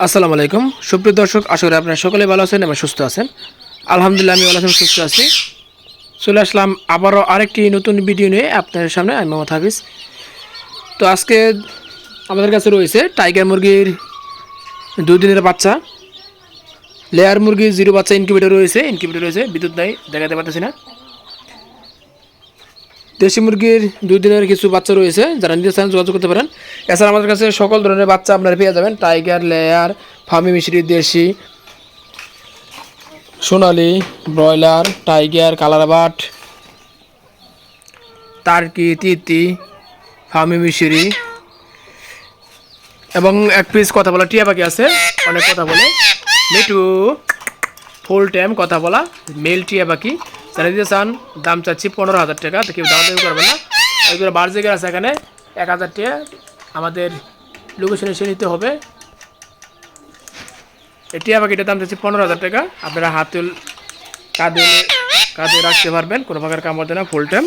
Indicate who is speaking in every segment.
Speaker 1: আসসালামু আলাইকুম। সুপ্রিয় দর্শক, আশা করি আপনারা সকলে ভালো আছেন এবং সুস্থ আছেন। আলহামদুলিল্লাহ, আমি ভালো আছি সুস্থ আছি। চলে আসলাম আবারও আরেকটি নতুন ভিডিও নিয়ে আপনাদের সামনে। আমি মোহাম্মদ হাফিজ। তো আজকে আমাদের কাছে রয়েছে টাইগার মুরগির দিনের বাচ্চা। লেয়ার মুরগির জিরো বাচ্চা ইনকিউবেটর রয়েছে। ইনকিউবেটর রয়েছে, বিদ্যুৎ নাই, দেখাতে পারতেছি না। দেশি মুরগির দুই দিনের কিছু বাচ্চা রয়েছে, যারা নিতে চান যোগাযোগ করতে পারেন। এছাড়া আমাদের কাছে সকল ধরনের বাচ্চা আপনারা পেয়ে যাবেন, টাইগার, লেয়ার ফার্মি মিশ্রি, দেশি, সোনালি, ব্রয়লার, টাইগার, কালারবাট, টার্কি, তিতি ফার্মি মিশরি, এবং এক পিস কথা বলা, টিয়া পাখি আছে, অনেক কথা বলে। মিটু ফুল টাইম কথা বলা মেল টিয়া পাখি। যারা দিতে চান, দাম চাচ্ছি পনেরো হাজার টাকা, তো কেউ দাম করবে না। ওইগুলো বার জায়গায় আছে এখানে, এক হাজার টাকা আমাদের লোকেশনে এসে নিতে হবে। এই টিয়া পাখিটার দাম চাচ্ছি পনেরো হাজার টাকা। আপনারা হাতে কাঁধে কাঁধে রাখতে পারবেন, কোনো প্রকার কাম করতে না ফুল টাইম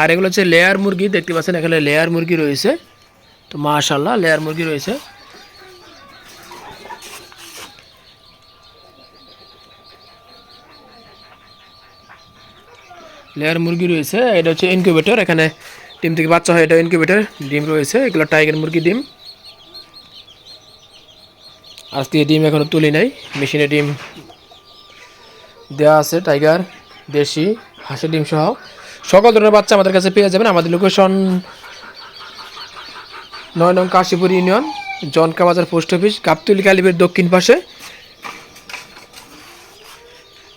Speaker 1: আর এগুলো হচ্ছে লেয়ার মুরগি, দেখতে পাচ্ছেন এখানে লেয়ার মুরগি রয়েছে। তো মাশাল্লাহ লেয়ার মুরগি রয়েছে। লেয়ার মুরগি রয়েছে, এটা হচ্ছে ইনকিউবেটর এখানে ডিম থেকে বাচ্চা হয়, এটা ইনকিউবেটর ডিম রয়েছে, এগুলো টাইগার মুরগি ডিম। আজ আজকে ডিম এখনও তুলি নাই, মেশিনে ডিম দেওয়া আছে টাইগার দেশি, হাঁসের ডিম সহ। সকল ধরনের বাচ্চা আমাদের কাছে পেয়ে যাবেন, আমাদের লোকেশন নয় নং কাশীপুর ইউনিয়ন, জনকা বাজার পোস্ট অফিস, গাবতুলি কালিবের দক্ষিণ পাশে,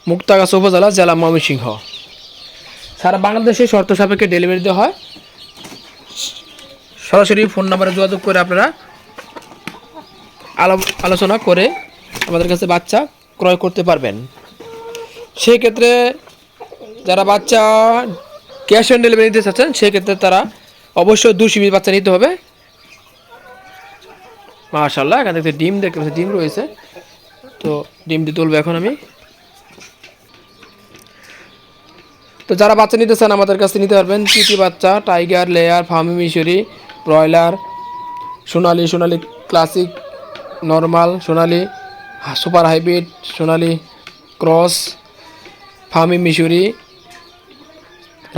Speaker 1: মুক্তাগাছ উপজেলা, জেলা ময়মনসিংহ। সারা বাংলাদেশে শর্ত সাপেক্ষে ডেলিভারি দেওয়া হয়। সরাসরি ফোন নাম্বারে যোগাযোগ করে আপনারা আলো আলোচনা করে আমাদের কাছে বাচ্চা ক্রয় করতে পারবেন। সেই ক্ষেত্রে যারা বাচ্চা ক্যাশ অন ডেলিভারি নিতে চাচ্ছেন সেক্ষেত্রে তারা অবশ্যই দু সিবি বাচ্চা নিতে হবে। মাশাল্লাহ এখান থেকে ডিম দেখতে ডিম রয়েছে। তো ডিম দিয়ে তুলবো এখন আমি। তো যারা বাচ্চা নিতে চান, আমাদের কাছে নিতে পারবেন চিটি বাচ্চা, টাইগার, লেয়ার, ফার্মি, মিশরি, ব্রয়লার, সোনালি সোনালি ক্লাসিক, নর্মাল, সোনালি সুপার হাইব্রিড, সোনালি ক্রস, ফার্মি, মিশরি,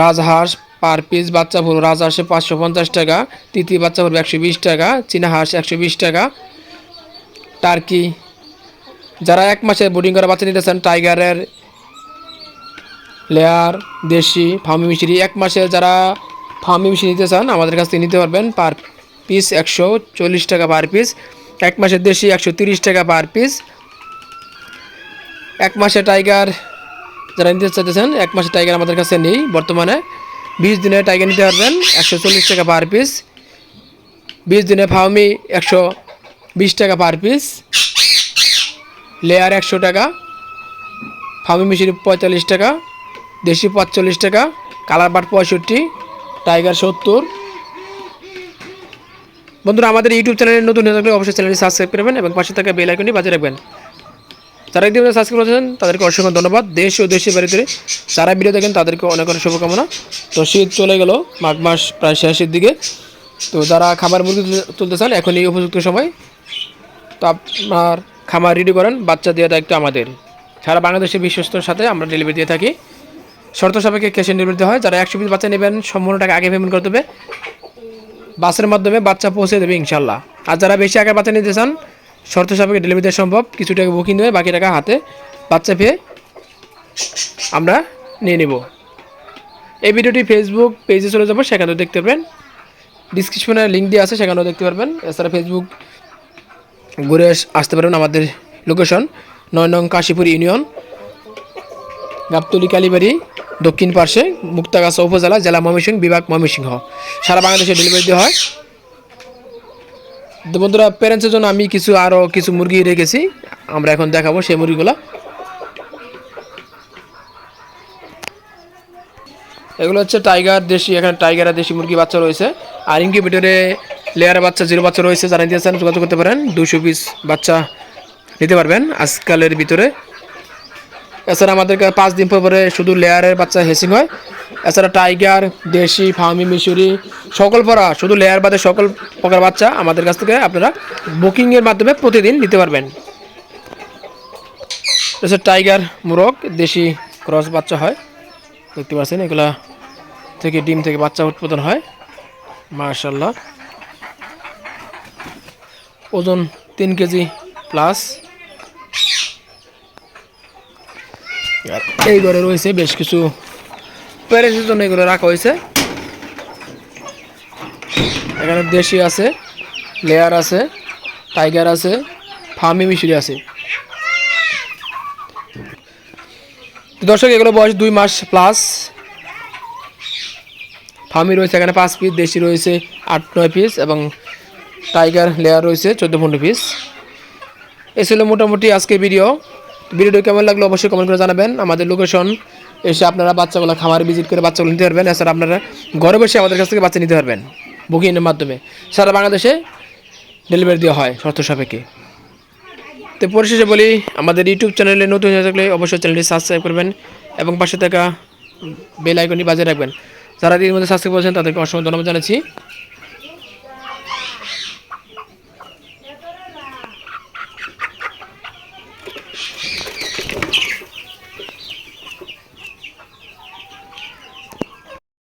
Speaker 1: রাজহাঁস, পার পিস বাচ্চা পড়বে রাজহাঁসে পাঁচশো পঞ্চাশ টাকা তৃতীয় বাচ্চা পড়বে একশো বিশ টাকা, চীনা হাঁস একশো বিশ টাকা, টার্কি। যারা এক মাসে বোর্ডিং করা বাচ্চা নিতে চান, টাইগারের লেয়ার, দেশি, ফার্মি মিশরি এক মাসে যারা ফার্মি মিশরি নিতে চান, আমাদের কাছ থেকে নিতে পারবেন পার পিস একশো চল্লিশ টাকা পার পিস, এক মাসের দেশি একশো তিরিশ টাকা পার পিস। এক মাসে টাইগার যারা নিতে চাইতেছেন, এক মাসে টাইগার আমাদের কাছে নেই বর্তমানে। বিশ দিনে টাইগার নিতে পারবেন একশো চল্লিশ টাকা পার পিস। বিশ দিনে ফার্মি একশো বিশ টাকা পার পিস। লেয়ার একশো টাকা, ফার্মি মিশরি পঁয়তাল্লিশ টাকা। দেশি পাঁচচল্লিশ টাকা, কালার বাট পঁয়ষট্টি, টাইগার সত্তর। বন্ধুরা, আমাদের ইউটিউব চ্যানেলে নতুন হয়ে থাকলে অবশ্যই চ্যানেলটি সাবস্ক্রাইব করবেন এবং পাশে থাকা বেল আইকনটি বাজিয়ে রাখবেন। যারা একদিন সাবস্ক্রাইব করেছেন, তাদেরকে অসংখ্য ধন্যবাদ। দেশ ও দেশের বাড়িতে যারা ভিডিও দেখেন, তাদেরকে অনেক অনেক শুভকামনা। তো শীত চলে গেল, মাঘ মাস প্রায় শেষের দিকে। তো যারা খামার মুরগি তুলতে- চান, এখনই উপযুক্ত সময়। তো আপনার খামার রেডি করেন, বাচ্চা দেওয়া দায়িত্ব আমাদের। সারা বাংলাদেশের বিশ্বস্তর সাথে আমরা ডেলিভারি দিয়ে থাকি। শর্ত সাপেক্ষে ক্যাশ অন ডেলিভারি দেওয়া হয়। যারা একশো পিস বাচ্চা নেবেন, সম্পূর্ণ টাকা আগে পেমেন্ট করতে হবে বাসের মাধ্যমে বাচ্চা পৌঁছে দেবে ইনশাল্লাহ আর যারা বেশি আগে বাচ্চা নিতে চান, শর্ত সাপেক্ষে ডেলিভারি দেওয়া সম্ভব। কিছু টাকা বুকিং দেবে বাকি টাকা হাতে বাচ্চা পেয়ে আমরা নিয়ে নেব। এই ভিডিওটি ফেসবুক পেজে চলে যাব, সেখানেও দেখতে পারবেন। ডিসক্রিপশনে লিঙ্ক দিয়ে আছে, সেখানেও দেখতে পারবেন। এছাড়া ফেসবুক ঘুরে আসতে পারবেন আমাদের লোকেশন নয় নং কাশীপুর ইউনিয়ন, গাবতলি, কালীবাড়ি। দক্ষিণ পার্শ্বে মুক্তাগাছা উপজেলা জেলা ময়মনসিংহ বিভাগ ময়মনসিংহ। সারা বাংলাদেশে ডেলিভারি দেওয়া হয়। তো বন্ধুরা প্যারেন্টসের জন্য আমি কিছু আরও কিছু মুরগি রেখেছি। আমরা এখন দেখাবো সেই মুরগিগুলো। এগুলো হচ্ছে টাইগার দেশি, এখানে টাইগার দেশি মুরগি বাচ্চা রয়েছে। আর ইনকিউবেটরে লেয়ার বাচ্চা জিরো বাচ্চা রয়েছে। নিতে চান যোগাযোগ করতে পারেন। দুশো পিস বাচ্চা নিতে পারবেন। আজকালের ভিতরে এছাড়া আমাদের কাছে পাঁচ দিন পর পরে শুধু লেয়ারের বাচ্চা হেসিং হয়। এছাড়া টাইগার, দেশি ফার্মি মিশরি, সকল পরা, শুধু লেয়ার বাদে সকল প্রকার বাচ্চা আমাদের কাছ থেকে আপনারা বুকিংয়ের মাধ্যমে প্রতিদিন নিতে পারবেন। এছাড়া টাইগার, মুরগ, দেশি ক্রস বাচ্চা হয়। দেখতে পাচ্ছেন, এগুলা থেকে, ডিম থেকে বাচ্চা উৎপাদন হয়। মার্শাল্লাহ ওজন তিন কেজি প্লাস এই ঘরে রয়েছে বেশ কিছু প্যারেসের জন্য এগুলো রাখা হয়েছে। এখানে দেশি আছে, লেয়ার আছে, টাইগার আছে ফার্মি মিশরি আছে। দর্শক, এগুলো বয়স দুই মাস প্লাস ফার্মি রয়েছে, এখানে পাঁচ পিস দেশি রয়েছে আট, নয় পিস এবং টাইগার, লেয়ার রয়েছে চোদ্দ, পনেরো পিস এ ছিল মোটামুটি আজকে ভিডিও ভিডিওটি কেমন লাগল অবশ্যই কমেন্ট করে জানাবেন। আমাদের লোকেশন এসে আপনারা বাচ্চাগুলো খামারে ভিজিট করে বাচ্চাগুলো নিতে পারবেন। এছাড়া আপনারা ঘরে বসে আমাদের কাছ থেকে বাচ্চা নিতে পারবেন বুকিংয়ের মাধ্যমে। সারা বাংলাদেশে ডেলিভারি দেওয়া হয় শর্ত সাপেক্ষে। তো পরিশেষে বলি, আমাদের ইউটিউব চ্যানেলে নতুন হয়ে থাকলে অবশ্যই চ্যানেলটি সাবস্ক্রাইব করবেন এবং পাশে থাকা বেল আইকনটি বাজিয়ে রাখবেন। যারা এর মধ্যে সাবস্ক্রাইব করেছেন, তাদেরকে অসংখ্য ধন্যবাদ জানাচ্ছি।